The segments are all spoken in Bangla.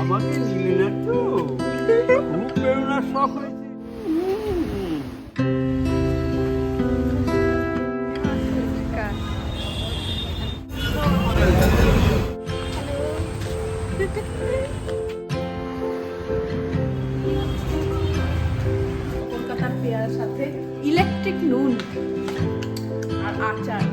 আমাকে নিলে না তো? খুব বেরোনার শখ হয়েছে। কলকাতার পেয়ারার সাথে ইলেকট্রিক নুন আর আচার।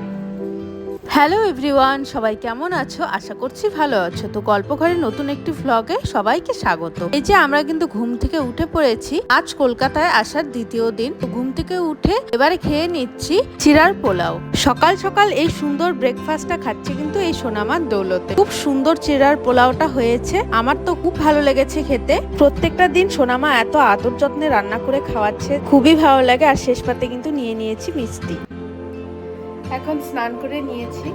হ্যালো এভরিওয়ান, সবাই কেমন আছো? আশা করছি ভালো আছো। তো গল্প ঘরের নতুন একটি ভ্লগে সবাইকে স্বাগত। এই যে আমরা কিন্তু ঘুম থেকে উঠে পড়েছি, আজ কলকাতায় আসার দ্বিতীয় দিন। ঘুম থেকে উঠে এবারে খেয়ে নিচ্ছি চিরার পোলাও। সকাল সকাল এই সুন্দর ব্রেকফাস্টটা খাচ্ছে কিন্তু এই সোনামার দৌলতে। খুব সুন্দর চিরার পোলাওটা হয়েছে। আমার তো খুব ভালো লেগেছে খেতে। প্রত্যেকটা দিন সোনামা এত আদর যত্নে রান্না করে খাওয়াচ্ছে, খুবই ভালো লাগে। আর শেষ পাতে কিন্তু নিয়ে নিয়েছি মিষ্টি। এখন স্নান করে নিয়েছি।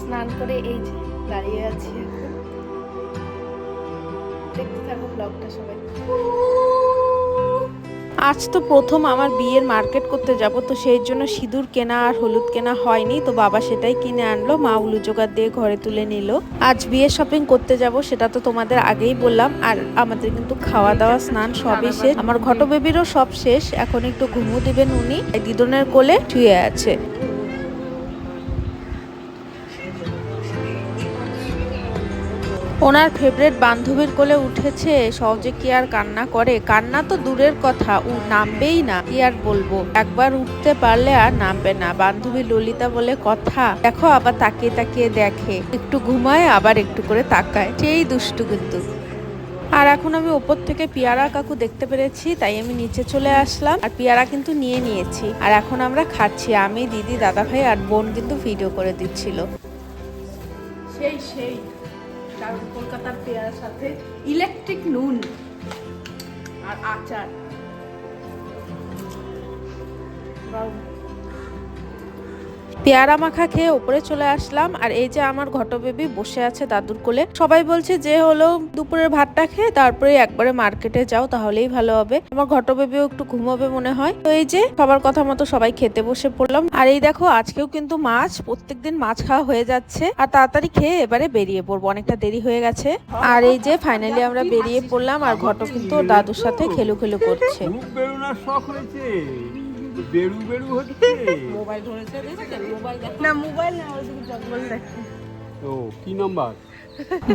স্নান করে এই যে দাঁড়িয়ে আছি দেখতে থাকো ব্লগটা সবাই। আজ তো প্রথম আমার বিয়ের মার্কেট করতে যাব, তো সেই জন্য সিঁদুর কেনা আর হলুদ কেনা হয়নি, তো বাবা সেটাই কিনে আনলো, মা উলু জোগাড় দিয়ে ঘরে তুলে নিল। আজ বিয়ে শপিং করতে যাব, সেটা তো তোমাদের আগেই বললাম, আর আমাদের কিন্তু খাওয়া দাওয়া স্নান সবই শেষ। আমার ঘট বেবিরও সব শেষ, এখন একটু ঘুমু দিবেন উনি দিদনের কোলে শুয়ে আছে। ওনার ফেভারিট বান্ধবীর কোলে উঠেছে, সহজে কি আর কান্না করে? কান্না তো দূরের কথা ও নামবেই না, কি আর বলব? একবার উঠতে পারলে আর নামবে না, বান্ধবী ললিতা বলে কথা। দেখো আবার তাকিয়ে তাকিয়ে দেখে, একটু ঘুমায়, আবার একটু করে তাকায়। সেই দুষ্টু কিন্তু। আর এখন আমি ওপর থেকে পিয়ারা কাকু দেখতে পেরেছি, তাই আমি নিচে চলে আসলাম। আর পিয়ারা কিন্তু নিয়ে নিয়েছি। আর এখন আমরা খাচ্ছি, আমি, দিদি দাদা ভাই আর বোন কিন্তু ভিডিও করে দিচ্ছিল। সেই সেই। কারণ কলকাতার পেয়ারার সাথে ইলেকট্রিক নুন আর আচার। পেয়ারা মাখা খেয়ে উপরে চলে আসলাম। আর এই যে আমার ঘট বেবি বসে আছে দাদুর কোলে, সবাই বলছে যে হলো দুপুরের ভাতটা খেয়ে তারপরে একবারে মার্কেটে যাও, তাহলেই ভালো হবে। আমার ঘট বেবিও একটু ঘুমাবে মনে হয়। তো এই যে সবার কথা মতো সবাই খেতে বসে পড়লাম। আর এই দেখো, আজকেও কিন্তু মাছ, প্রত্যেকদিন মাছ খাওয়া হয়ে যাচ্ছে। আর তাড়াতাড়ি খেয়ে এবারে বেরিয়ে পড়ব, অনেকটা দেরি হয়ে গেছে। আর এই যে ফাইনালি আমরা বেরিয়ে পড়লাম, আর ঘট কিন্তু দাদুর সাথে খেলু খেলু করছে শখ হয়েছে। বেরু বেড়ু হচ্ছে। মোবাইল ধরেছে না মোবাইল না ওইদিকে জঙ্গল দেখছে ও কি নাম্বার?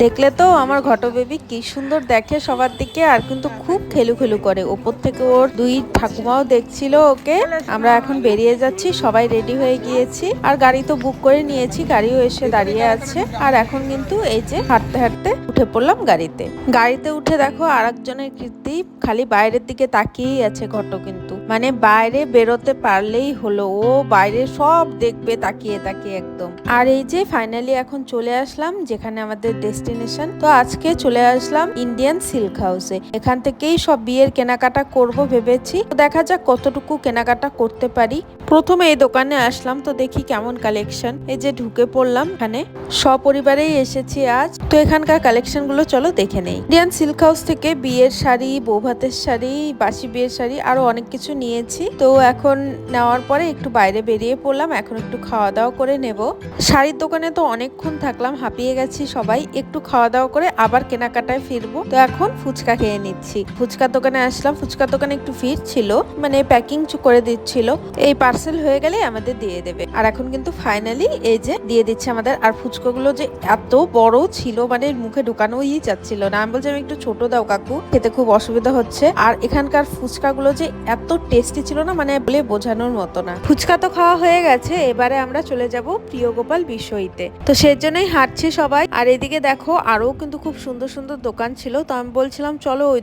দেখলে তো আমার ঘটো বেবি কি সুন্দর দেখে সবার দিকে আর কিন্তু খুব খেলু খেলু করে। ওপর থেকে ওর দুই ঠাকুমাও দেখছিল ওকে। আমরা এখন বেরিয়ে যাচ্ছি, সবাই রেডি হয়ে গিয়েছি। আর গাড়ি তো বুক করে নিয়েছি, গাড়িও এসে দাঁড়িয়ে আছে। আর এখন কিন্তু এই যে হাঁটতে হাঁটতে উঠে পড়লাম গাড়িতে। গাড়িতে উঠে দেখো আর একজনের কীর্তি খালি বাইরের দিকে তাকিয়েই আছে ঘট কিন্তু। মানে বাইরে বেরোতে পারলেই হলো, ও বাইরে সব দেখবে তাকিয়ে তাকিয়ে একদম। আর এই যে ফাইনালি এখন চলে আসলাম যেখানে আমাদের ডেস্টিনেশন তো আজকে চলে আসলাম ইন্ডিয়ান সিল্ক হাউসে এখান থেকেই সব বিয়ের কেনাকাটা করব ভেবেছি। দেখা যাক কতটুকু কেনাকাটা করতে পারি। প্রথমে এই দোকানে আসলাম, তো দেখি কেমন কালেকশন এই যে ঢুকে পড়লাম এখানে। সপরিবারেই এসেছি আজ। তো এখানকার কালেকশনগুলো চলো দেখে নেই। ইন্ডিয়ান সিল্ক হাউস থেকে বিয়ের শাড়ি, বৌভাতের শাড়ি, বাসি বিয়ের শাড়ি, আরও অনেক কিছু নিয়েছি। তো এখন নেওয়ার পরে একটু বাইরে বেরিয়ে পড়লাম, এখন একটু খাওয়া দাওয়া করে নেব। শাড়ির দোকানে তো অনেকক্ষণ থাকলাম, হাঁপিয়ে গেছি সবাই। একটু খাওয়া দাওয়া করে আবার কেনাকাটায় ফিরবো। তো এখন ফুচকা খেয়ে নিচ্ছি। ফুচকার দোকানে আসলাম। ফুচকার দোকানে একটু ভিড় ছিল মানে প্যাকিং করে দিচ্ছিল। এই পার্সেল হয়ে গেলে আমাদের দিয়ে দেবে। আর এখন কিন্তু ফাইনালি এই যে দিয়ে দিচ্ছে আমাদের। আর ফুচকাগুলো যে এত বড় ছিল মানে মুখে ঢুকানোই যাচ্ছিল না। আমি বলছি, আমি একটু ছোট দাও কাকু, খেতে খুব অসুবিধা হচ্ছে। আর এখানকার ফুচকাগুলো যে এত টেস্টি ছিল না মানে বলে বোঝানোর মতো না। ফুচকা তো খাওয়া হয়ে গেছে, এবারে আমরা চলে যাব প্রিয় গোপাল বিষয়তে। তো সেই জন্যই হাঁটছি সবাই। আর এদিকে দেখো আরও কিন্তু খুব সুন্দর সুন্দর দোকান ছিল। তো আমি বলছিলাম, চলো ওই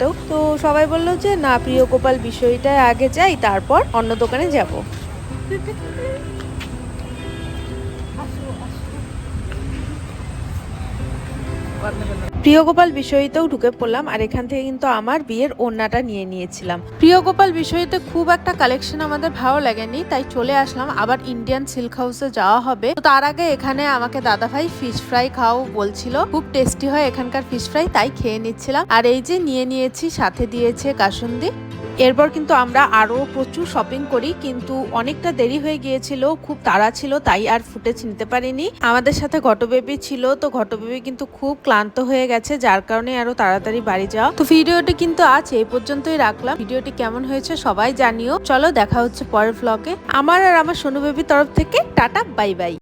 দোকানগুলোতেও তো সবাই বলল যে না প্রিয় গোপাল বিষয়টায় আগে যাই তারপর অন্য দোকানে যাব। গোপাল বিষয়তেও ঢুকে পড়লাম আর এখান থেকে কিন্তু আমার বিয়ের ওন্নাটা নিয়ে নিয়েছিলাম। প্রিয় গোপাল বিষয়তে খুব একটা কালেকশন আমাদের ভালো লাগেনি, তাই চলে আসলাম। আবার ইন্ডিয়ান সিল্ক হাউসে যাওয়া হবে। তো তার আগে এখানে আমাকে দাদা ভাই ফিশ ফ্রাই খাও বলছিল। খুব টেস্টি হয় এখানকার ফিশ ফ্রাই তাই খেয়ে নিচ্ছিলাম। আর এই যে নিয়ে নিয়েছি, সাথে দিয়েছে কাসুন্দি। এরপর কিন্তু আমরা আরও প্রচুর শপিং করি, কিন্তু অনেকটা দেরি হয়ে গিয়েছিল, খুব তাড়া ছিল, তাই আর ফুটেজ নিতে পারিনি। আমাদের সাথে ঘটবেবি ছিল, তো ঘটবেবি কিন্তু খুব ক্লান্ত হয়ে গেছে, যার কারণে আরও তাড়াতাড়ি বাড়ি যাওয়া। তো ভিডিওটি কিন্তু আজ এই পর্যন্তই রাখলাম। ভিডিওটি কেমন হয়েছে সবাই জানিও। চলো দেখা হচ্ছে পরের ব্লগে আমার আর আমার সোনু বেবির তরফ থেকে, টাটা বাই বাই